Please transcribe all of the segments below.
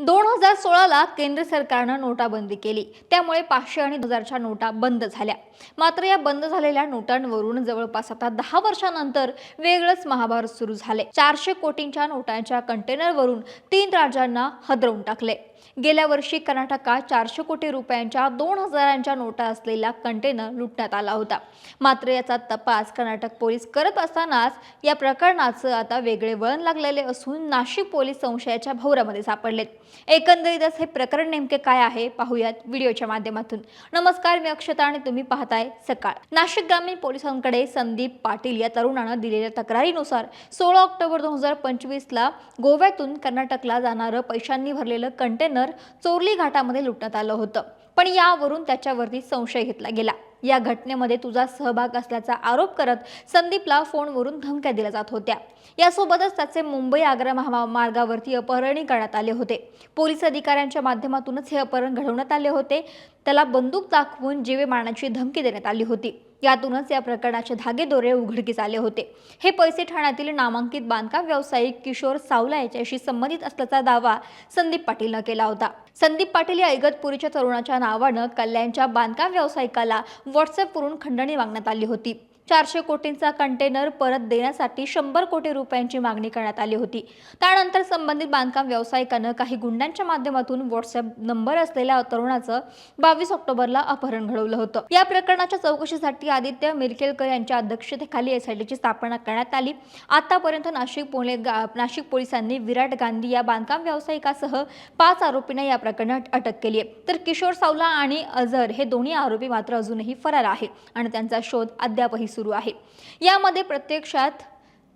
दोन हजार सोळाला केंद्र सरकारनं नोटाबंदी केली. त्यामुळे पाचशे आणि हजारच्या नोटा बंद झाल्या. मात्र या बंद झालेल्या नोटांवरून जवळपास आता दहा वर्षानंतर वेगळंच महाभारत सुरू झाले. चारशे कोटींच्या नोटांच्या कंटेनरवरून तीन राज्यांना हदरवून टाकले. गेल्या वर्षी कर्नाटकात चारशे कोटी रुपयांच्या दोन हजारांच्या नोटा असलेला कंटेनर लुटण्यात आला होता. मात्र याचा तपास कर्नाटक पोलीस करत असतानाच या प्रकरणाचं आता वेगळे वळण लागलेले असून नाशिक पोलीस संशयाच्या भोवऱ्यामध्ये सापडलेत. एकंदरीतच हे प्रकरण नेमके काय आहे? पाहूयात व्हिडिओच्या माध्यमातून. नमस्कार मी अक्षता आणि तुम्ही पाहताय सकाळ. नाशिक ग्रामीण पोलिसांकडे संदीप पाटील या तरुणानं दिलेल्या तक्रारीनुसार सोळा ऑक्टोबर दोन हजार पंचवीसला गोव्यातून कर्नाटकला जाणारं पैशांनी भरलेलं कंटेनर चोरली घाटामध्ये लुटण्यात आलं होतं. पण यावरून त्याच्यावरती संशय घेतला गेला. या घटनेमध्ये तुझा सहभाग असल्याचा आरोप करत संदीपला फोनवरून धमक्या दिल्या जात होत्या. यासोबतच त्याचे मुंबई आग्रा महामार्गावरती अपहरणही करण्यात आले होते. पोलीस अधिकाऱ्यांच्या माध्यमातूनच हे अपहरण घडवण्यात आले होते. त्याला बंदूक दाखवून जीवे मारण्याची धमकी देण्यात आली होती. यातूनच या प्रकरणाचे धागेदोरे उघडकीस आले होते. हे पैसे ठाण्यातील नामांकित बांधकाम व्यावसायिक किशोर सावला याच्याशी संबंधित असल्याचा दावा संदीप पाटीलनं केला होता. संदीप पाटील या इगतपुरीच्या तरुणाच्या नावानं कल्याणच्या बांधकाम व्यावसायिकाला व्हॉट्सअपवरून खंडणी मागण्यात आली होती. चारशे कोटींचा कंटेनर परत देण्यासाठी शंभर कोटी रुपयांची मागणी करण्यात आली होती. त्यानंतर संबंधित बांधकाम व्यावसायिकानं काही गुंडांच्या माध्यमातून व्हॉट्सअप नंबर असलेल्या तरुणाचं बावीस ऑक्टोबरला अपहरण घडवलं होतं. या प्रकरणाच्या चौकशीसाठी आदित्य मिरकेलकर यांच्या अध्यक्षतेखाली एसआयटीची स्थापना करण्यात आली. आतापर्यंत नाशिक पुणे गा- नाशिक पोलिसांनी विराट गांधी या बांधकाम व्यावसायिकासह पाच आरोपींना या प्रकरणात अटक केली आहे. तर किशोर सावला आणि अझर हे दोन्ही आरोपी मात्र अजूनही फरार आहे आणि त्यांचा शोध अद्यापही सुरू आहे. यामध्ये प्रत्यक्षात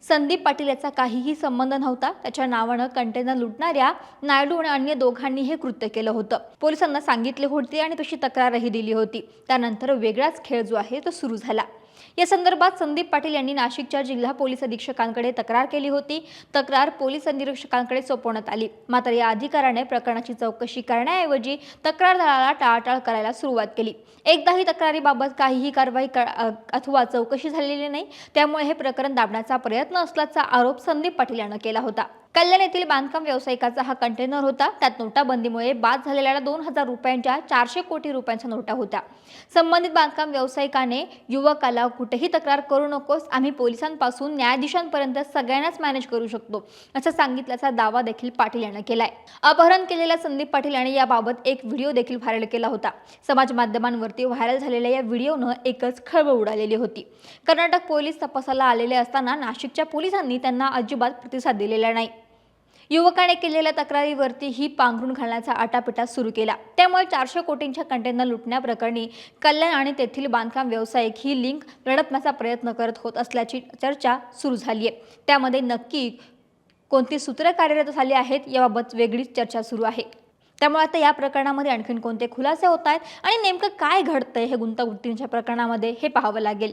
संदीप पाटील याचा काहीही संबंध नव्हता. त्याच्या नावानं कंटेनर लुटणाऱ्या नायडू आणि अन्य दोघांनी हे कृत्य केलं होतं. पोलिसांना सांगितले होते आणि तशी तक्रारही दिली होती. त्यानंतर वेगळाच खेळ जो आहे तो सुरू झाला. या संदर्भात संदीप पाटील यांनी नाशिकच्या जिल्हा पोलीस अधीक्षकांकडे तक्रार केली होती. तक्रार पोलीस निरीक्षकांकडे सोपवण्यात आली. मात्र या अधिकाऱ्याने प्रकरणाची चौकशी करण्याऐवजी तक्रारदाराला टाळाटाळ करायला सुरुवात केली. एकदाही तक्रारीबाबत काहीही कारवाई अथवा चौकशी झालेली नाही. त्यामुळे हे प्रकरण दाबण्याचा प्रयत्न असल्याचा आरोप संदीप पाटील यानं केला होता. कल्याण येथील बांधकाम व्यावसायिकाचा हा कंटेनर होता. त्यात नोटाबंदीमुळे बाद झालेल्या दोन हजार रुपयांच्या चारशे कोटी रुपयांच्या नोटा होत्या. संबंधित बांधकाम व्यावसायिकाने युवकाला कुठेही तक्रार करू नकोस आम्ही पोलिसांपासून न्यायाधीशांपर्यंत सगळ्यांनाच मॅनेज करू शकतो असं सांगितल्याचा दावा देखील पाटील यानं केलाय. अपहरण केलेल्या संदीप पाटील यांनी याबाबत एक व्हिडिओ देखील व्हायरल केला होता. समाज माध्यमांवरती व्हायरल झालेल्या या व्हिडिओनं एकच खळबळ उडालेली होती. कर्नाटक पोलीस तपासाला आलेले असताना नाशिकच्या पोलिसांनी त्यांना अजिबात प्रतिसाद दिलेला नाही. युवकाने केलेल्या तक्रारीवरती ही पांघरून घालण्याचा आटापिटा सुरू केला. त्यामुळे चारशे कोटींच्या कंटेनर लुटण्याप्रकरणी कल्याण आणि तेथील बांधकाम व्यावसायिक ही लिंक लढपण्याचा प्रयत्न करत होत असल्याची चर्चा सुरू झाली आहे त्यामध्ये नक्की कोणती सूत्र कार्यरत झाली आहेत याबाबत वेगळीच चर्चा सुरू आहे. त्यामुळे आता या प्रकरणामध्ये आणखीन कोणते खुलासे होत आहेत आणि नेमकं काय घडतंय हे गुंतागुंतींच्या प्रकरणामध्ये हे पाहावं लागेल.